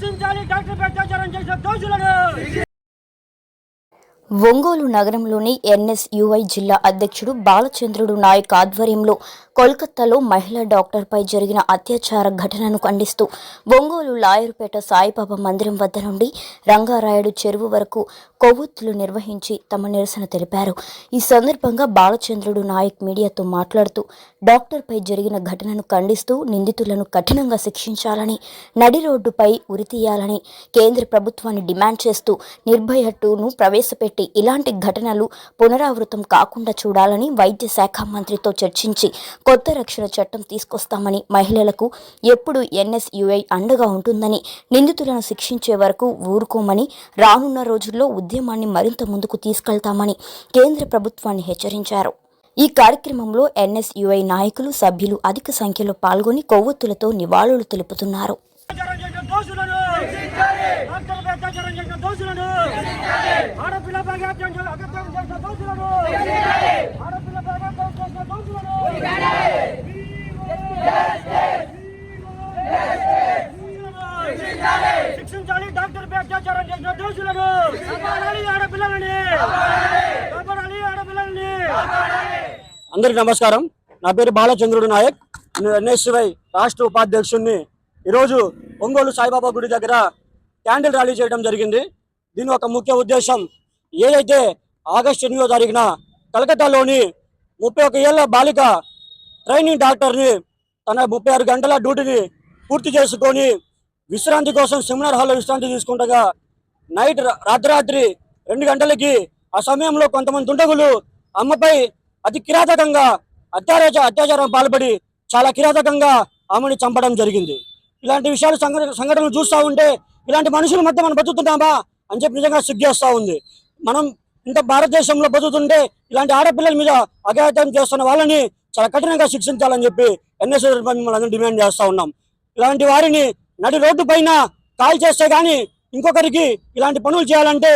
శిక్షించాలి డాక్టర్ అత్యాచారం చేసిన దోషులను! ఒంగోలు నగరంలోని ఎన్ఎస్యుఐ జిల్లా అధ్యక్షుడు బాలచంద్రుడు నాయక్ ఆధ్వర్యంలో కోల్కతాలో మహిళా డాక్టర్పై జరిగిన అత్యాచార ఘటనను ఖండిస్తూ ఒంగోలు లాయర్పేట సాయిబాబా మందిరం వద్ద నుండి రంగారాయుడు చెరువు వరకు కొవ్వొత్తులు నిర్వహించి తమ నిరసన తెలిపారు. ఈ సందర్భంగా బాలచంద్రుడు నాయక్ మీడియాతో మాట్లాడుతూ డాక్టర్పై జరిగిన ఘటనను ఖండిస్తూ నిందితులను కఠినంగా శిక్షించాలని నడి రోడ్డుపై ఉరితీయాలని కేంద్ర ప్రభుత్వాన్ని డిమాండ్ చేస్తూ నిర్భయ టూను ప్రవేశపెట్టి ఇలాంటి ఘటనలు పునరావృతం కాకుండా చూడాలని వైద్య శాఖ మంత్రితో చర్చించి కొత్త రక్షణ చట్టం తీసుకొస్తామని మహిళలకు ఎప్పుడు ఎన్ఎస్యుఐ అండగా ఉంటుందని నిందితులను శిక్షించే వరకు ఊరుకోమని రానున్న రోజుల్లో ఉద్యమాన్ని మరింత ముందుకు తీసుకెళ్తామని కేంద్ర ప్రభుత్వాన్ని హెచ్చరించారు. ఈ కార్యక్రమంలో ఎన్ఎస్యుఐ నాయకులు సభ్యులు అధిక సంఖ్యలో పాల్గొని కొవ్వొత్తులతో నివాళులు తెలుపుతున్నారు అత్యాచారం చేసిన దోషులను డాక్టర్పై అత్యాచారం చేసిన దోషులను ఆడపిల్లపై అత్యాచారం చేసిన అత్యాచారం చేసిన దోషులను ఆడపిల్లపై అత్యాచారం చేసిన దోషులను శిక్షించాలి డాక్టర్పై అత్యాచారం చేసిన దోషులను కాపాడాలి ఆడపిల్లలని కాపాడాలి ఆడపిల్లలని అందరికి నమస్కారం. నా పేరు బాలచంద్రుడు నాయక్. నేను ఎన్ఎస్వై రాష్ట్ర ఉపాధ్యక్షుడిని ఈరోజు ఒంగోలు సాయిబాబా గుడి దగ్గర క్యాండిల్ ర్యాలీ చేయడం జరిగింది. దీని ఒక ముఖ్య ఉద్దేశం ఏదైతే ఆగస్టు ఎనిమిదో తారీఖున కలకత్తాలోని ముప్పై ఒక ఏళ్ళ బాలిక ట్రైనింగ్ డాక్టర్ని తన ముప్పై ఆరు గంటల డ్యూటీని పూర్తి చేసుకొని విశ్రాంతి కోసం సెమినార్ హాల్లో విశ్రాంతి తీసుకుంటగా నైట్ రా- రాత్రాత్రి రెండు గంటలకి ఆ సమయంలో కొంతమంది దుండగులు అమ్మపై అతి కిరాతకంగా అత్యాచార అత్యాచారం పాల్పడి చాలా కిరాతకంగా ఆమెను చంపడం జరిగింది. ఇలాంటి విషయాలు సంఘటన సంఘటనలు చూస్తూ ఉంటే ఇలాంటి మనుషుల మధ్య మనం బతుకుతున్నామా అని చెప్పి నిజంగా సిగ్గేస్తూ ఉంది. మనం ఇంత భారతదేశంలో బతుకుతుంటే ఇలాంటి ఆడపిల్లల మీద అఘాయిత్యం చేస్తున్న వాళ్ళని చాలా కఠినంగా శిక్షించాలని చెప్పి ఎన్ఎస్ మిమ్మల్ని డిమాండ్ చేస్తూ ఉన్నాం. ఇలాంటి వారిని నడి రోడ్డు పైన కాల్ చేస్తే కానీ ఇంకొకరికి ఇలాంటి పనులు చేయాలంటే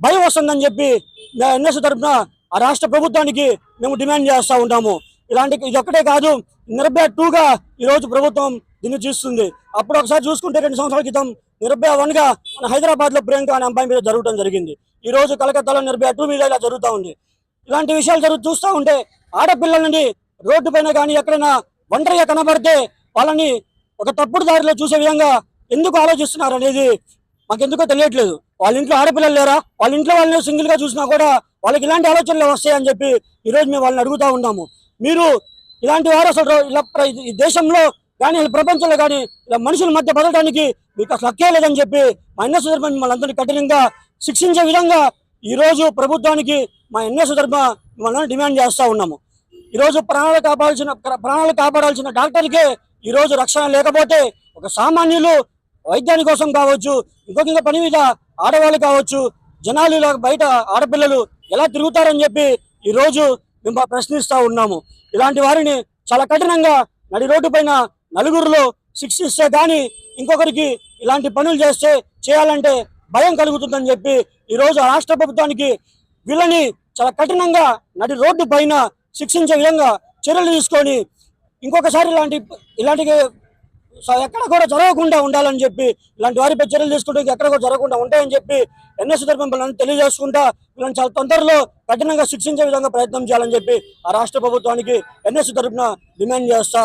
భయం వస్తుందని చెప్పి ఎన్ఎస్ తరఫున ఆ రాష్ట్ర ప్రభుత్వానికి మేము డిమాండ్ చేస్తూ ఉంటాము. ఇలాంటి ఇది ఒక్కటే కాదు నిర్భయ టూగా ఈరోజు ప్రభుత్వం దీన్ని చూస్తుంది. అప్పుడు ఒకసారి చూసుకుంటే రెండు సంవత్సరాల క్రితం నిర్భయ వన్గా మన హైదరాబాద్లో ప్రియాంక అనే అబ్బాయి మీద జరగడం జరిగింది. ఈ రోజు కలకత్తాలో నిర్భయ టూ మీద ఇలా జరుగుతూ ఉంది. ఇలాంటి విషయాలు జరుగు చూస్తూ ఉంటే ఆడపిల్లలని రోడ్డు పైన కానీ ఎక్కడైనా ఒంటరిగా కనబడితే వాళ్ళని ఒక తప్పుడు దారిలో చూసే విధంగా ఎందుకు ఆలోచిస్తున్నారు అనేది మాకెందుకో తెలియట్లేదు. వాళ్ళ ఇంట్లో ఆడపిల్లలు లేరా? వాళ్ళ ఇంట్లో వాళ్ళని సింగిల్గా చూసినా కూడా వాళ్ళకి ఇలాంటి ఆలోచనలు వస్తాయని చెప్పి ఈరోజు మేము వాళ్ళని అడుగుతా ఉన్నాము. మీరు ఇలాంటి వారు అసలు ఇలా ప్ర- ఈ దేశంలో కానీ ప్రపంచంలో కానీ ఇలా మనుషుల మధ్య బతకడానికి మీకు అసలు హక్కే లేదని చెప్పి మా ఎన్ఎస్ ధర్మ మిమ్మల్ని అందరినీ కఠినంగా శిక్షించే విధంగా ఈరోజు ప్రభుత్వానికి మా ఎన్ఎస్ ధర్మ మిమ్మల్ని డిమాండ్ చేస్తూ ఉన్నాము. ఈరోజు ప్రాణాలు కాపాడాల్సిన ప్రాణాలు కాపాడాల్సిన డాక్టర్కే ఈరోజు రక్షణ లేకపోతే ఒక సామాన్యులు వైద్యాని కోసం కావచ్చు ఇంకొక ఇంకా పని మీద ఆడవాళ్ళు కావచ్చు జనాలు ఇలా బయట ఆడపిల్లలు ఎలా తిరుగుతారని చెప్పి ఈ రోజు మేము ప్రశ్నిస్తూ ఉన్నాము. ఇలాంటి వారిని చాలా కఠినంగా నడి రోడ్డు పైన నలుగురిలో శిక్షిస్తే కానీ ఇంకొకరికి ఇలాంటి పనులు చేస్తే చేయాలంటే భయం కలుగుతుందని చెప్పి ఈ రోజు రాష్ట్ర ప్రభుత్వానికి వీళ్ళని చాలా కఠినంగా నడి రోడ్డు పైన శిక్షించే విధంగా చర్యలు తీసుకొని ఇంకొకసారి ఇలాంటి ఇలాంటి సో ఎక్కడ కూడా జరగకుండా ఉండాలని చెప్పి ఇలాంటి వారిపై చర్యలు తీసుకుంటూ ఎక్కడ కూడా జరగకుండా ఉంటాయని చెప్పి ఎన్ఎస్ తరఫున తెలియజేసుకుంటా వీళ్ళని చాలా తొందరలో కఠినంగా శిక్షించే విధంగా ప్రయత్నం చేయాలని చెప్పి ఆ రాష్ట్ర ప్రభుత్వానికి ఎన్ఎస్ తరఫున డిమాండ్ చేస్తా